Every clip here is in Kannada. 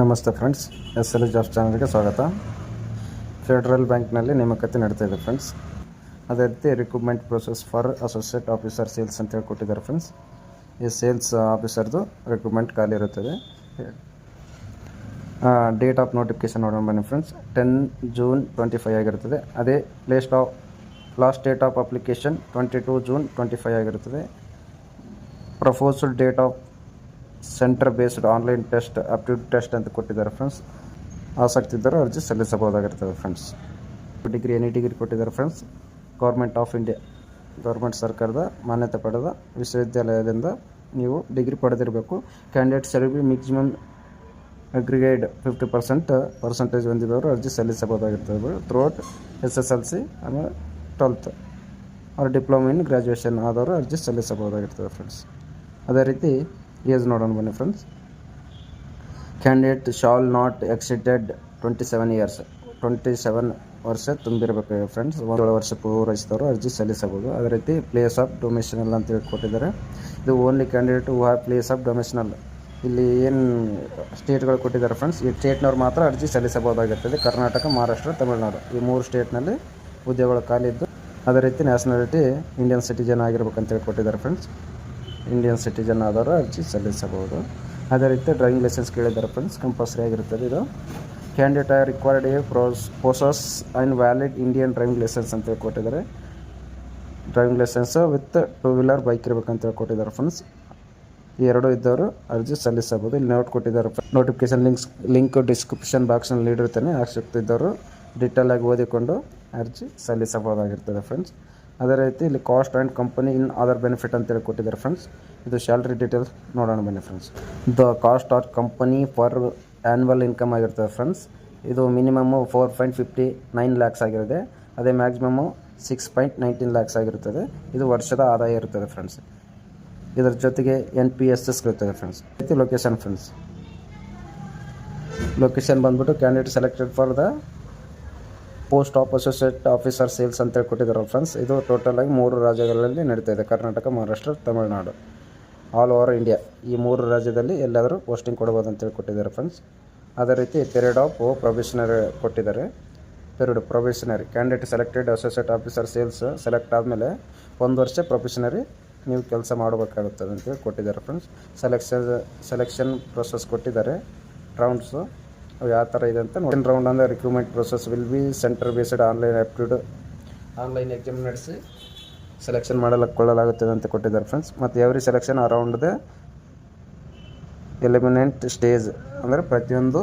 ನಮಸ್ತೆ ಫ್ರೆಂಡ್ಸ್ ಎಸ್ ಎಲ್ ಜಾಬ್ಸ್ ಚಾನಲ್ಗೆ ಸ್ವಾಗತ. ಫೆಡರಲ್ ಬ್ಯಾಂಕ್ನಲ್ಲಿ ನೇಮಕತೆ ನಡೀತಾ ಇದೆ ಫ್ರೆಂಡ್ಸ್. ಅದೇ ರೀತಿ recruitment process for associate officer sales ಅಂತ ಹೇಳಿ ಕೊಟ್ಟಿದ್ದಾರೆ ಫ್ರೆಂಡ್ಸ್. ಈ ಸೇಲ್ಸ್ ಆಫೀಸರ್ದು ರಿಕ್ರೂಟ್ಮೆಂಟ್ ಖಾಲಿ ಇರುತ್ತದೆ. ಡೇಟ್ ಆಫ್ ನೋಟಿಫಿಕೇಶನ್ ನೋಡೋಣ ಬನ್ನಿ friends. Ten June twenty five ಆಗಿರುತ್ತದೆ. ಅದೇ last of last date of application twenty two June twenty five ಆಗಿರುತ್ತದೆ. Proposed date of centre based online test aptitude test ಅಂತ ಕೊಟ್ಟಿದ್ದಾರೆ ಫ್ರೆಂಡ್ಸ್ ಆಸಕ್ತಿ ಇದ್ದರೂ ಅರ್ಜಿ ಸಲ್ಲಿಸಬಹುದಾಗಿರ್ತದೆ ಫ್ರೆಂಡ್ಸ್ ಡಿಗ್ರಿ ಎನಿ ಡಿಗ್ರಿ ಕೊಟ್ಟಿದ್ದಾರೆ friends government of India government ಸರ್ಕಾರದ ಮಾನ್ಯತೆ ಪಡೆದ ವಿಶ್ವವಿದ್ಯಾಲಯದಿಂದ ನೀವು degree ಪಡೆದಿರಬೇಕು. Candidate shall be maximum aggregate fifty percent percentage ಹೊಂದಿದವರು ಅರ್ಜಿ ಸಲ್ಲಿಸಬಹುದಾಗಿರ್ತದೆ. Throughout S S L C ಆಮೇಲೆ ಟ್ವೆಲ್ತ್ ಅವ್ರ ಡಿಪ್ಲೊಮಾ ಇನ್ ಗ್ರ್ಯಾಜುಯೇಷನ್ ಆದವರು ಅರ್ಜಿ ಸಲ್ಲಿಸಬಹುದಾಗಿರ್ತದೆ ಫ್ರೆಂಡ್ಸ್ ಅದೇ ರೀತಿ ಏಜ್ ನೋಡೋಣ ಬನ್ನಿ friends candidate shall not exceeded twenty seven years twenty seven ವರ್ಷ ತುಂಬಿರಬೇಕು ಫ್ರೆಂಡ್ಸ್ ಒಂದೇಳು ವರ್ಷ ಪೂರೈಸಿದವರು ಅರ್ಜಿ ಸಲ್ಲಿಸಬಹುದು. ಅದೇ ರೀತಿ ಪ್ಲೇಸ್ ಆಫ್ ಡೊಮೆಷನಲ್ ಅಂತ ಹೇಳಿ ಕೊಟ್ಟಿದ್ದಾರೆ. ಇದು only candidate who have place of domicile ಇಲ್ಲಿ ಏನು ಸ್ಟೇಟ್ಗಳು ಕೊಟ್ಟಿದ್ದಾರೆ ಫ್ರೆಂಡ್ಸ್ ಈ ಸ್ಟೇಟ್ನವ್ರು ಮಾತ್ರ ಅರ್ಜಿ ಸಲ್ಲಿಸಬಹುದಾಗಿರ್ತದೆ. ಕರ್ನಾಟಕ, ಮಹಾರಾಷ್ಟ್ರ, ತಮಿಳುನಾಡು. ಈ ಮೂರು ಸ್ಟೇಟ್ನಲ್ಲಿ ಹುದ್ದೆಗಳು ಖಾಲಿ ಇದ್ದು, ಅದೇ ರೀತಿ ನ್ಯಾಷನಾಲಿಟಿ ಇಂಡಿಯನ್ ಸಿಟಿಜನ್ ಆಗಿರ್ಬೇಕಂತೇಳಿ ಕೊಟ್ಟಿದ್ದಾರೆ ಫ್ರೆಂಡ್ಸ್ ಇಂಡಿಯನ್ ಸಿಟಿಜನ್ ಆದವರು ಅರ್ಜಿ ಸಲ್ಲಿಸಬಹುದು. ಅದೇ ರೀತಿ ಡ್ರೈವಿಂಗ್ ಲೈಸೆನ್ಸ್ ಕೇಳಿದ್ದಾರೆ ಫ್ರೆಂಡ್ಸ್ ಕಂಪಲ್ಸರಿ ಆಗಿರ್ತದೆ ಇದು. Candidate are required a pros possess and valid Indian driving licence ಅಂತೇಳಿ ಕೊಟ್ಟಿದ್ದಾರೆ driving licence with two wheeler bike ಇರಬೇಕಂತೇಳಿ ಕೊಟ್ಟಿದ್ದಾರೆ ಫ್ರೆಂಡ್ಸ್ ಈ ಎರಡು ಇದ್ದವರು ಅರ್ಜಿ ಸಲ್ಲಿಸಬಹುದು. ಇಲ್ಲಿ ನೋಟ್ ಕೊಟ್ಟಿದ್ದಾರೆ ನೋಟಿಫಿಕೇಶನ್ ಲಿಂಕ್ಸ್ ಲಿಂಕ್ ಡಿಸ್ಕ್ರಿಪ್ಷನ್ ಬಾಕ್ಸ್ನಲ್ಲಿ ನೀಡಿರ್ತೇನೆ ಆಸಕ್ತಿ ಇದ್ದವರು ಡಿಟೇಲ್ ಆಗಿ ಓದಿಕೊಂಡು ಅರ್ಜಿ ಸಲ್ಲಿಸಬಹುದಾಗಿರ್ತದೆ ಫ್ರೆಂಡ್ಸ್ ಅದೇ ರೀತಿ ಇಲ್ಲಿ cost and company in other benefit ಅಂತೇಳಿ ಕೊಟ್ಟಿದ್ದಾರೆ ಫ್ರೆಂಡ್ಸ್ ಇದು ಸ್ಯಾಲ್ರಿ ಡೀಟೇಲ್ಸ್ ನೋಡೋಣ ಬನ್ನಿ friends the cost of company for annual income ಆಗಿರ್ತದೆ ಫ್ರೆಂಡ್ಸ್ ಇದು minimum four point fifty nine lakhs ಆಗಿರುತ್ತೆ. ಅದೇ maximum six point nineteen lakhs ಆಗಿರುತ್ತದೆ ಇದು ವರ್ಷದ ಆದಾಯ ಇರುತ್ತದೆ ಫ್ರೆಂಡ್ಸ್ ಇದರ ಜೊತೆಗೆ ಎನ್ ಪಿ ಎಸ್ ಎಸ್ ಇರ್ತದೆ ಫ್ರೆಂಡ್ಸ್ ರೀತಿ ಲೊಕೇಶನ್ ಫ್ರೆಂಡ್ಸ್ ಲೊಕೇಶನ್ ಬಂದ್ಬಿಟ್ಟು candidate selected for the post of associate officer sales ಅಂತೇಳಿ ಕೊಟ್ಟಿದ್ದಾರೆ ಫ್ರೆಂಡ್ಸ್ ಇದು ಟೋಟಲ್ ಆಗಿ ಮೂರು ರಾಜ್ಯಗಳಲ್ಲಿ ನಡೀತಾ ಇದೆ. Karnataka, Maharashtra, Tamil Nadu. All over India ಈ ಮೂರು ರಾಜ್ಯದಲ್ಲಿ ಎಲ್ಲಾದರೂ ಪೋಸ್ಟಿಂಗ್ ಕೊಡ್ಬೋದು ಅಂತೇಳಿ ಕೊಟ್ಟಿದ್ದಾರೆ ಫ್ರೆಂಡ್ಸ್ ಅದೇ ರೀತಿ ಪೀರಿಯಡ್ ಆಫ್ ಪ್ರೊಬೇಷನರಿ ಕೊಟ್ಟಿದ್ದಾರೆ. Period probationary candidate selected associate officer sales select ಆದಮೇಲೆ ಒಂದು ವರ್ಷ ಪ್ರೊಬೇಷನರಿ ನೀವು ಕೆಲಸ ಮಾಡಬೇಕಾಗುತ್ತದೆ ಅಂತೇಳಿ ಕೊಟ್ಟಿದ್ದಾರೆ ಫ್ರೆಂಡ್ಸ್ ಸೆಲೆಕ್ಷನ್ ಸೆಲೆಕ್ಷನ್ ಪ್ರೊಸೆಸ್ ಕೊಟ್ಟಿದ್ದಾರೆ. ರೌಂಡ್ಸು ಅವು ಯಾವ ಥರ ಇದೆ ಅಂತ ನೋಡಿ ರೌಂಡ್ ಅಂದರೆ recruitment process will be centre based online aptitude online exam ನಡೆಸಿ ಸೆಲೆಕ್ಷನ್ ಮಾಡಲಕ್ಕೊಳ್ಳಲಾಗುತ್ತದೆ ಅಂತ ಕೊಟ್ಟಿದ್ದಾರೆ ಫ್ರೆಂಡ್ಸ್ ಮತ್ತು every selection around the elimination stage ಅಂದರೆ ಪ್ರತಿಯೊಂದು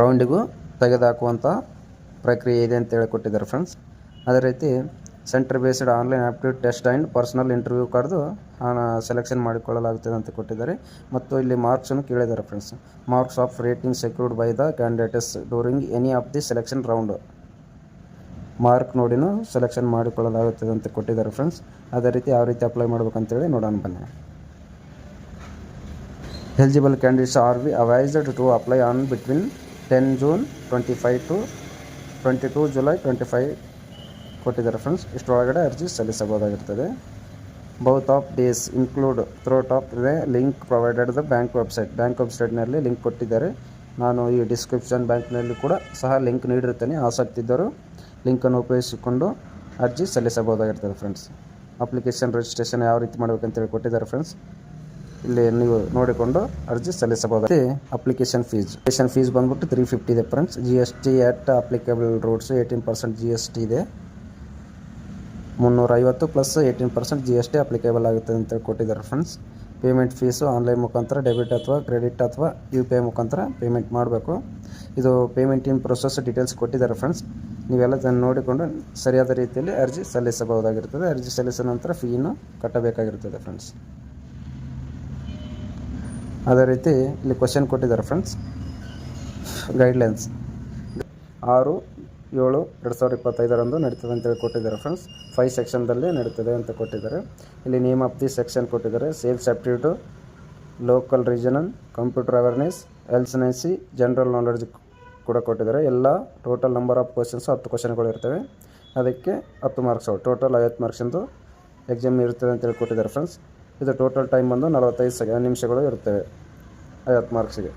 ರೌಂಡಿಗೂ ತೆಗೆದುಹಾಕುವಂಥ ಪ್ರಕ್ರಿಯೆ ಇದೆ ಅಂತ ಹೇಳಿ ಕೊಟ್ಟಿದ್ದಾರೆ ಫ್ರೆಂಡ್ಸ್ ಅದೇ ರೀತಿ centre based online aptitude test and personal interview ಕರೆದು ಸೆಲೆಕ್ಷನ್ ಮಾಡಿಕೊಳ್ಳಲಾಗುತ್ತದೆ ಅಂತ ಕೊಟ್ಟಿದ್ದಾರೆ. ಮತ್ತು ಇಲ್ಲಿ ಮಾರ್ಕ್ಸನ್ನು ಕೇಳಿದ್ದಾರೆ friends. Marks of rating secured by the candidates during any of the selection round. Mark ನೋಡಿನೂ selection ಮಾಡಿಕೊಳ್ಳಲಾಗುತ್ತದೆ ಅಂತ ಕೊಟ್ಟಿದ್ದಾರೆ ಫ್ರೆಂಡ್ಸ್. ಅದೇ ರೀತಿ ಯಾವ ರೀತಿ ಅಪ್ಲೈ ಮಾಡ್ಬೇಕಂತೇಳಿ ನೋಡೋಣ ಬನ್ನಿ. Eligible candidates are we advised to apply on between ten June twenty five to twenty two July twenty five ಕೊಟ್ಟಿದ್ದಾರೆ ಫ್ರೆಂಡ್ಸ್ ಇಷ್ಟರೊಳಗಡೆ ಅರ್ಜಿ ಸಲ್ಲಿಸಬಹುದಾಗಿರ್ತದೆ. Both of days include through top ಇದೆ link provided the bank website bank ವೆಬ್ಸೈಟ್ನಲ್ಲಿ ಲಿಂಕ್ ಕೊಟ್ಟಿದ್ದಾರೆ. ನಾನು ಈ ಡಿಸ್ಕ್ರಿಪ್ಷನ್ ಬ್ಯಾಂಕ್ನಲ್ಲಿ ಕೂಡ ಸಹ ಲಿಂಕ್ ನೀಡಿರ್ತೇನೆ ಆಸಕ್ತಿ ಇದ್ದರು ಲಿಂಕನ್ನು ಉಪಯೋಗಿಸಿಕೊಂಡು ಅರ್ಜಿ ಸಲ್ಲಿಸಬಹುದಾಗಿರ್ತದೆ ಫ್ರೆಂಡ್ಸ್ ಅಪ್ಲಿಕೇಶನ್ ರಿಜಿಸ್ಟ್ರೇಷನ್ ಯಾವ ರೀತಿ ಮಾಡಬೇಕಂತೇಳಿ ಕೊಟ್ಟಿದ್ದಾರೆ ಫ್ರೆಂಡ್ಸ್ ಇಲ್ಲಿ ನೀವು ನೋಡಿಕೊಂಡು ಅರ್ಜಿ ಸಲ್ಲಿಸಬಹುದು. ಅಪ್ಲಿಕೇಶನ್ ಫೀಸ್ ಅಪ್ಲಿಕೇಶನ್ ಫೀಸ್ ಬಂದ್ಬಿಟ್ಟು ತ್ರೀ ಫಿಫ್ಟಿ ಇದೆ friends G S T at applicable rates eighteen percent G S T ಇದೆ. ಮುನ್ನೂರ ಐವತ್ತು plus eighteen percent G S T applicable ಆಗುತ್ತೆ ಅಂತ ಕೊಟ್ಟಿದ್ದಾರೆ ಫ್ರೆಂಡ್ಸ್ ಪೇಮೆಂಟ್ ಫೀಸು ಆನ್ಲೈನ್ ಮುಖಾಂತರ ಡೆಬಿಟ್ ಅಥವಾ ಕ್ರೆಡಿಟ್ ಅಥವಾ ಯು ಪಿ ಐ ಮುಖಾಂತರ ಪೇಮೆಂಟ್ ಮಾಡಬೇಕು. ಇದು ಪೇಮೆಂಟ್ ಇನ್ ಪ್ರೊಸೆಸ್ ಡೀಟೇಲ್ಸ್ ಕೊಟ್ಟಿದ್ದಾರೆ ಫ್ರೆಂಡ್ಸ್ ನೀವೆಲ್ಲ ನೋಡಿಕೊಂಡು ಸರಿಯಾದ ರೀತಿಯಲ್ಲಿ ಅರ್ಜಿ ಸಲ್ಲಿಸಬಹುದಾಗಿರ್ತದೆ. ಅರ್ಜಿ ಸಲ್ಲಿಸಿದ ನಂತರ ಫೀನು ಕಟ್ಟಬೇಕಾಗಿರ್ತದೆ ಫ್ರೆಂಡ್ಸ್ ಅದೇ ರೀತಿ ಇಲ್ಲಿ ಕ್ವಶನ್ ಕೊಟ್ಟಿದ್ದಾರೆ ಫ್ರೆಂಡ್ಸ್ ಗೈಡ್ಲೈನ್ಸ್ ಆರು ಏಳು ಎರಡು ಸಾವಿರದ ಇಪ್ಪತ್ತೈದರಂದು ನಡೀತದೆ ಅಂತೇಳಿ ಕೊಟ್ಟಿದ್ದಾರೆ ಫ್ರೆಂಡ್ಸ್ ಫೈವ್ ಸೆಕ್ಷನ್ದಲ್ಲಿ ನಡೀತದೆ ಅಂತ ಕೊಟ್ಟಿದ್ದಾರೆ. ಇಲ್ಲಿ ನೇಮ್ ಆಫ್ ದಿ ಸೆಕ್ಷನ್ ಕೊಟ್ಟಿದ್ದಾರೆ. Sales aptitude local regional computer awareness ಎಲ್ಸನೆನ್ಸಿ general knowledge ಕೂಡ ಕೊಟ್ಟಿದ್ದಾರೆ. ಎಲ್ಲ ಟೋಟಲ್ ನಂಬರ್ ಆಫ್ ಕ್ವಶನ್ಸು ಹತ್ತು ಕ್ವಶನ್ಗಳು ಇರ್ತವೆ. ಅದಕ್ಕೆ ಹತ್ತು ಮಾರ್ಕ್ಸ್ ಟೋಟಲ್ ಐವತ್ತು ಮಾರ್ಕ್ಸಿಂದು ಎಕ್ಸಾಮ್ ಇರ್ತದೆ ಅಂತೇಳಿ ಕೊಟ್ಟಿದ್ದಾರೆ ಫ್ರೆಂಡ್ಸ್ ಇದು ಟೋಟಲ್ ಟೈಮ್ ಬಂದು ನಲವತ್ತೈದು ಸೆಕೆ ನಿಮಿಷಗಳು ಇರ್ತವೆ, ಐವತ್ತು ಮಾರ್ಕ್ಸಿಗೆ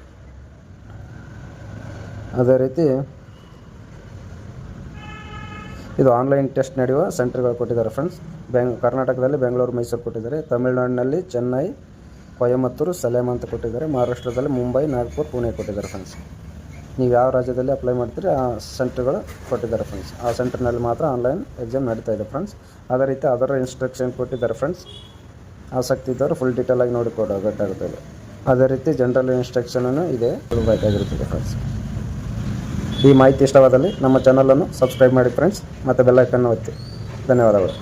ಅದೇ ರೀತಿ ಇದು ಆನ್ಲೈನ್ ಟೆಸ್ಟ್ ನಡೆಯುವ ಸೆಂಟರ್ಗಳು ಕೊಟ್ಟಿದ್ದಾರೆ ಫ್ರೆಂಡ್ಸ್ ಬೆಂಗ್ ಕರ್ನಾಟಕದಲ್ಲಿ ಬೆಂಗಳೂರು ಮೈಸೂರು ಕೊಟ್ಟಿದ್ದಾರೆ. ತಮಿಳುನಾಡಿನಲ್ಲಿ ಚೆನ್ನೈ ಕೊಯಮತ್ತೂರು ಸಲೇಮ್ ಅಂತ ಕೊಟ್ಟಿದ್ದಾರೆ. ಮಹಾರಾಷ್ಟ್ರದಲ್ಲಿ ಮುಂಬೈ ನಾಗ್ಪುರ್ ಪುಣೆ ಕೊಟ್ಟಿದ್ದಾರೆ ಫ್ರೆಂಡ್ಸ್ ನೀವು ಯಾವ ರಾಜ್ಯದಲ್ಲಿ ಅಪ್ಲೈ ಮಾಡ್ತೀರಿ, ಆ ಸೆಂಟರ್ಗಳು ಕೊಟ್ಟಿದ್ದಾರೆ ಫ್ರೆಂಡ್ಸ್ ಆ ಸೆಂಟರ್ನಲ್ಲಿ ಮಾತ್ರ ಆನ್ಲೈನ್ ಎಕ್ಸಾಮ್ ನಡೀತಾ ಇದೆ ಫ್ರೆಂಡ್ಸ್ ಅದೇ ರೀತಿ ಅದರ ಇನ್ಸ್ಟ್ರಕ್ಷನ್ ಕೊಟ್ಟಿದ್ದಾರೆ ಫ್ರೆಂಡ್ಸ್ ಆಸಕ್ತಿ ಇದ್ದವರು ಫುಲ್ ಡೀಟೇಲಾಗಿ ನೋಡಿಕೊಡಬೇಕಾಗುತ್ತದೆ ಅದೇ ರೀತಿ ಜನರಲ್ ಇನ್ಸ್ಟ್ರಕ್ಷನೂ ಇದೆ. ಬೇಕಾಗಿರುತ್ತದೆ ಫ್ರೆಂಡ್ಸ್ ಈ ಮಾಹಿತಿ ಇಷ್ಟವಾದಲ್ಲಿ ನಮ್ಮ ಚಾನಲನ್ನು ಸಬ್ಸ್ಕ್ರೈಬ್ ಮಾಡಿ ಫ್ರೆಂಡ್ಸ್ ಮತ್ತು ಬೆಲ್ಲೈಕನ್ನು ಒತ್ತಿ. ಧನ್ಯವಾದಗಳು.